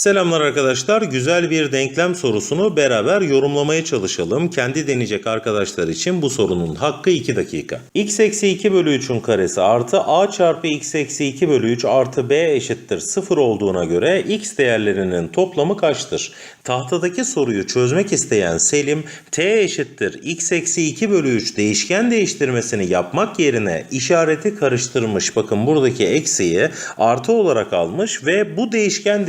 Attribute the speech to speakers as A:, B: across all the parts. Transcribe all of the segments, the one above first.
A: Selamlar arkadaşlar. Güzel bir denklem sorusunu beraber yorumlamaya çalışalım. Kendi deneyecek arkadaşlar için bu sorunun hakkı 2 dakika. x eksi 2 bölü 3'ün karesi artı a çarpı x eksi 2 bölü 3 artı b eşittir 0 olduğuna göre x değerlerinin toplamı kaçtır? Tahtadaki soruyu çözmek isteyen Selim t eşittir x eksi 2 bölü 3 değişken değiştirmesini yapmak yerine işareti karıştırmış. Bakın buradaki eksiği artı olarak almış ve bu değişken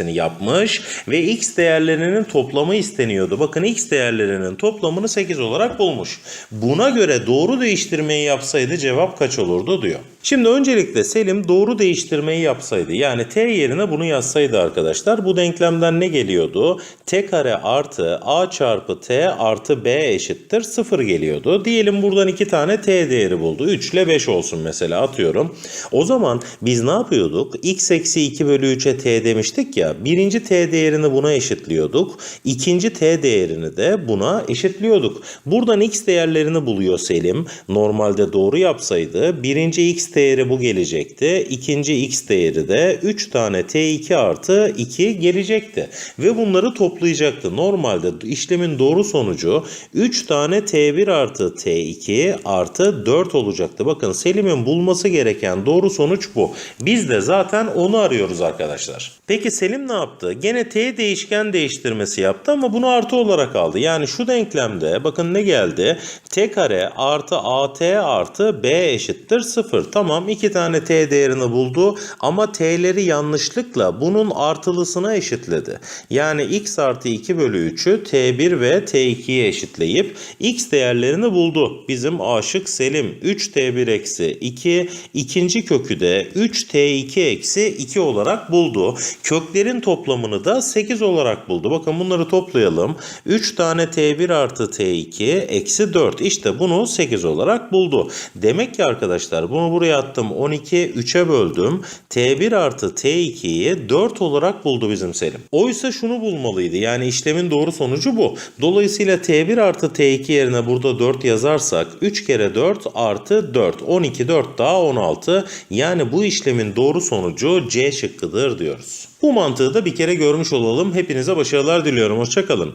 A: değiştirmesini yapmış ve x değerlerinin toplamı isteniyordu. Bakın x değerlerinin toplamını 8 olarak bulmuş. Buna göre doğru değiştirmeyi yapsaydı cevap kaç olurdu diyor. Şimdi öncelikle Selim doğru değiştirmeyi yapsaydı yani t yerine bunu yazsaydı arkadaşlar bu denklemden ne geliyordu? t kare artı a çarpı t artı b eşittir 0 geliyordu. Diyelim buradan iki tane t değeri buldu. 3 ile 5 olsun mesela atıyorum. O zaman biz ne yapıyorduk? x eksi 2 bölü 3'e t demiştik ya. Birinci t değerini buna eşitliyorduk. İkinci t değerini de buna eşitliyorduk. Buradan x değerlerini buluyor Selim. Normalde doğru yapsaydı birinci x değeri bu gelecekti. İkinci x değeri de 3 tane t2 artı 2 gelecekti. Ve bunları toplayacaktı. Normalde işlemin doğru sonucu 3 tane t1 artı t2 artı 4 olacaktı. Bakın Selim'in bulması gereken doğru sonuç bu. Biz de zaten onu arıyoruz arkadaşlar. Peki Selim ne yaptı? Gene t değişken değiştirmesi yaptı ama bunu artı olarak aldı. Yani şu denklemde bakın ne geldi? t kare artı at artı b eşittir 0. Tamam iki tane t değerini buldu ama t'leri yanlışlıkla bunun artılısına eşitledi. Yani x artı 2 bölü 3'ü t1 ve t2'ye eşitleyip x değerlerini buldu. Bizim aşık Selim 3t1 eksi 2 ikinci kökü de 3t2 eksi 2 olarak buldu. Köklerin toplamını da 8 olarak buldu. Bakın bunları toplayalım. 3 tane t1 artı t2 eksi 4. İşte bunu 8 olarak buldu. Demek ki arkadaşlar bunu buraya attım. 12 3'e böldüm. t1 artı t2'yi 4 olarak buldu bizim Selim. Oysa şunu bulmalıydı. Yani işlemin doğru sonucu bu. Dolayısıyla t1 artı t2 yerine burada 4 yazarsak 3 kere 4 artı 4. 12 4 daha 16. Yani bu işlemin doğru sonucu C şıkkıdır diyoruz. Bu mantığı da bir kere görmüş olalım. Hepinize başarılar diliyorum. Hoşçakalın.